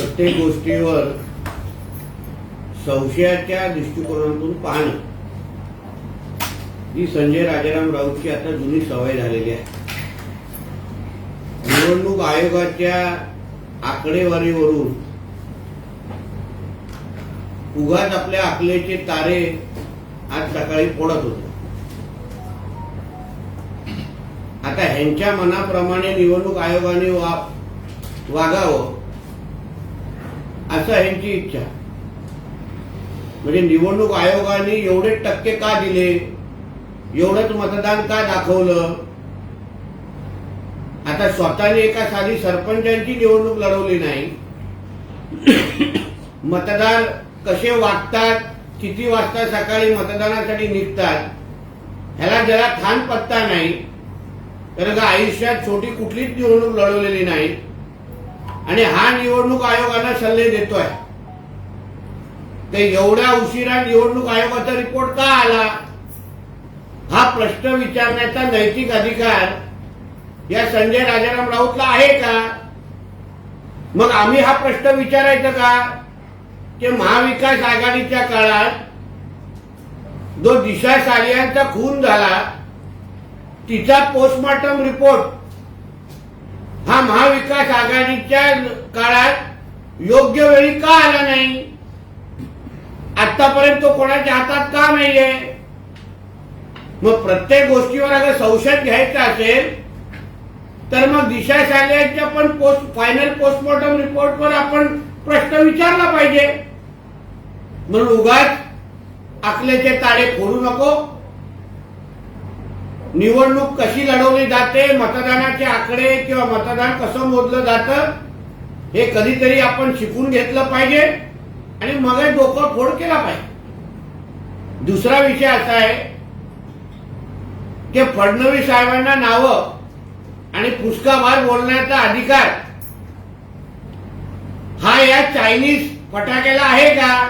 प्रत्येक गोष्टीवर संशयाच्या दृष्टिकोनातून पाहणं. ही संजय राजाराम राऊतची आता जुनी सवय झालेली आहे. निवडणूक आयोगाच्या आकडेवारीवरून उगाच आपल्या आकलेचे तारे आज सकाळी फोडत होते. आता ह्यांच्या मनाप्रमाणे निवडणूक आयोगाने वा वागावं. असं यांची इच्छा. म्हणजे निवडणूक आयोगाने एवढे टक्के का दिले? एवढंच मतदान का दाखवलं? आता स्वतःने एका साधी सरपंचांची निवडणूक लढवली नाही. मतदार कसे वागतात किती वाजता सकाळी मतदानासाठी निघतात ह्याला जरा खान पत्ता नाही. तर का आयुष्यात छोटी कुठलीच निवडणूक लढवलेली नाही. आणि हा निवडणूक आयोगाला सल्ले देतोय. ते एवढ्या उशिरा निवडणूक आयोगाचा रिपोर्ट का आला? हा प्रश्न विचारण्याचा नैतिक अधिकार या संजय राजाराम राऊतला आहे का? मग आम्ही हा प्रश्न विचारायचा का? की महाविकास आघाडीच्या काळात जो दिशा सालियांचा खून झाला तिचा पोस्टमॉर्टम रिपोर्ट हा महाविकास आघाडीच्या काळात योग्य वेळी का आला नाही? आतापर्यंत तो कोणाच्या हातात का नाहीये? मग प्रत्येक गोष्टीवर अगर संशय घ्यायचा असेल तर मग दिशा शालेच्या पण पोस्ट फायनल पोस्टमॉर्टम रिपोर्टवर आपण प्रश्न विचारला पाहिजे. म्हणून उगाच आकल्याचे ताळे फोडू नको. निवडणूक कशी लढवली जाते मतदानाचे आकडे किंवा मतदान कसं मोजलं जातं हे कधीतरी आपण शिकून घेतलं पाहिजे आणि मग डोकं फोड केला पाहिजे. दुसरा विषय असा आहे की फडणवीस साहेबांना नावं आणि पुष्काभार बोलण्याचा अधिकार हा या चायनीज फटाक्याला आहे का?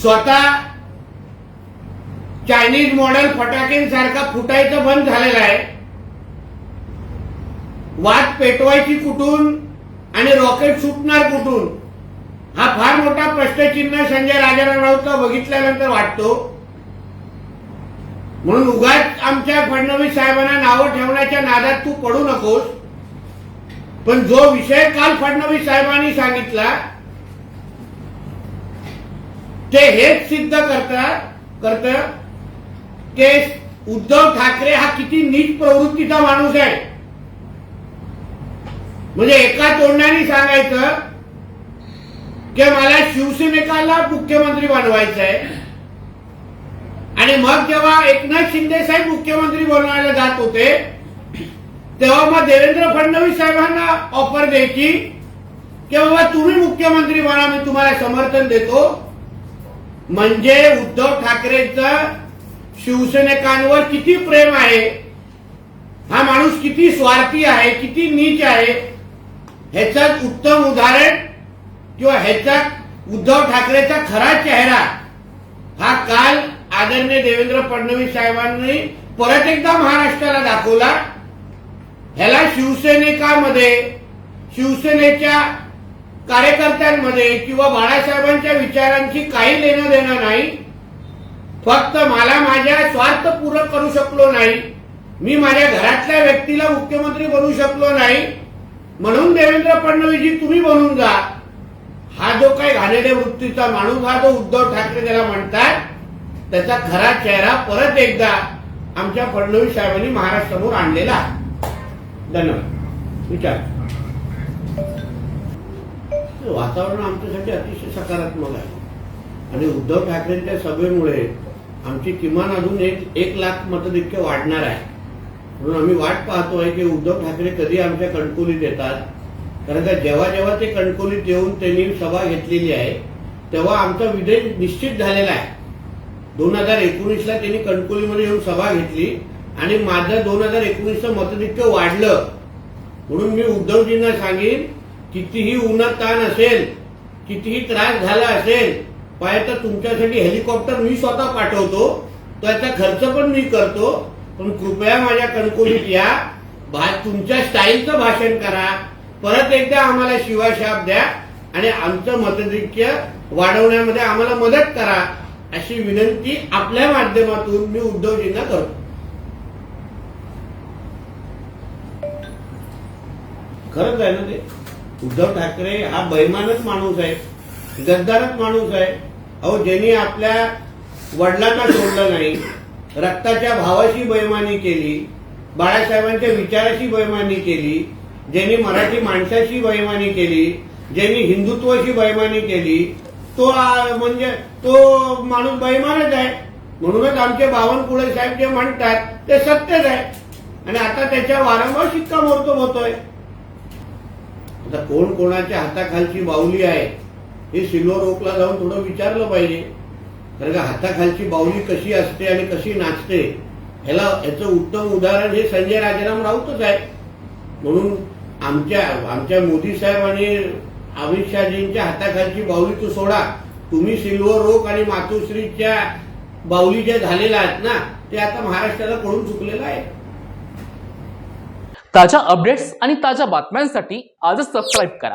स्वतः चायनीज मॉडेल फटाक्यांसारखा फुटायचं बंद झालेला आहे. वाद पेटवायची कुठून आणि रॉकेट सुटणार कुठून? हा फार मोठा प्रश्नचिन्ह संजय राजाराम राऊतला बघितल्यानंतर वाटतो. म्हणून उगाच आमच्या फडणवीस साहेबांना नावं ठेवण्याच्या नादात तू पडू नकोस. पण जो विषय काल फडणवीस साहेबांनी सांगितला ते हेच सिद्ध करतात करतं. की उद्धव ठाकरे हा किती नीट प्रवृत्तीचा माणूस आहे. म्हणजे एका तोंडाने सांगायचं की मला शिवसेनेकाला मुख्यमंत्री बनवायचं आहे. आणि मग जेव्हा एकनाथ शिंदे साहेब मुख्यमंत्री बनवायला जात होते तेव्हा मग देवेंद्र फडणवीस साहेबांना ऑफर द्यायची की बाबा तुम्ही मुख्यमंत्री बना मी तुम्हाला समर्थन देतो. म्हणजे उद्धव ठाकरेंचं शिवसैनिकांवर किती प्रेम आहे हा माणूस किती स्वार्थी आहे किती नीच आहे ह्याच्यात उत्तम उदाहरण किंवा ह्याचा उद्धव ठाकरेचा खरा चेहरा हा काल आदरणीय देवेंद्र फडणवीस साहेबांनी परत एकदा महाराष्ट्राला दाखवला. ह्याला शिवसैनिकामध्ये शिवसेनेच्या कार्यकर्त्यांमध्ये किंवा बाळासाहेबांच्या विचारांची काही लेणं देणं नाही. फक्त मला माझ्या स्वार्थ पूर्ण करू शकलो नाही. मी माझ्या घरातल्या व्यक्तीला मुख्यमंत्री बनवू शकलो नाही. म्हणून देवेंद्र फडणवीसजी तुम्ही बनून जा. हा जो काही घाणेरड्या वृत्तीचा माणूस हा जो उद्धव ठाकरे त्याला म्हणतात त्याचा खरा चेहरा परत एकदा आमच्या फडणवीस साहेबांनी महाराष्ट्रासमोर आणलेला धन्यवाद. विचार. वातावरण आमच्यासाठी अतिशय सकारात्मक आहे. आणि उद्धव ठाकरेंच्या सभेमुळे आमची किमान अजून एक एक लाख मतदिक्य वाढणार आहे. म्हणून आम्ही वाट पाहतोय की उद्धव ठाकरे कधी आमच्या कणकोलीत येतात. कारण का जेव्हा जेव्हा ते कणकोलीत येऊन त्यांनी सभा घेतलेली आहे तेव्हा आमचा विजय निश्चित झालेला आहे. दोन हजार एकोणीसला त्यांनी कणकोलीमध्ये येऊन सभा घेतली आणि माझं दोन हजार एकोणीसचं मतदिक्य वाढलं. म्हणून मी उद्धवजींना सांगेन कितीही उन्हात ताण असेल कितीही त्रास झाला असेल पाय तर तुमच्यासाठी हेलिकॉप्टर मी स्वतः पाठवतो त्याचा खर्च पण मी करतो पण कृपया माझ्या कणकोलीत या. भा तुमच्या स्टाईलचं भाषण करा. परत एकदा आम्हाला शिवाशाप द्या आणि आमचं मतधिक्य वाढवण्यामध्ये आम्हाला मदत करा अशी विनंती आपल्या माध्यमातून मी उद्धवजींना करतो. खरंच आहे ना ते? उद्धव ठाकरे हा बैमानच माणूस आहे गद्दारच माणूस आहे. अहो ज्यांनी आपल्या वडिलांना सोडलं नाही रक्ताच्या भावाशी बैमानी केली बाळासाहेबांच्या विचाराशी बैमानी केली ज्यांनी मराठी माणसाशी बैमानी केली ज्यांनी हिंदुत्वाशी बैमानी केली तो म्हणजे तो माणूस बैमानच आहे. म्हणूनच आमचे बावनकुळे साहेब जे म्हणतात ते सत्यच आहे. आणि आता त्याच्या वारंवार शिक्कामोर्तब होतोय. आता कोण कोणाच्या हाताखालची बाहुली आहे? हे सिल्वर ओकला जाऊन थोडं विचारलं पाहिजे. कारण का हाताखालची बाहुली कशी असते आणि कशी नाचते ह्याला याचं उत्तम उदाहरण हे संजय राजाराम राऊतच आहे. म्हणून आमच्या आमच्या मोदी साहेब आणि अमित शहाजींच्या हाताखालची बाहुली तू सोडा. तुम्ही सिल्वर रोक आणि मातोश्रीच्या बाहुली ज्या झालेल्या आहेत ना ते आता महाराष्ट्राला कळून चुकलेलं आहे. ताज्या अपडेट्स आणि ताज्या बातम्यांसाठी आजच सबस्क्राईब करा.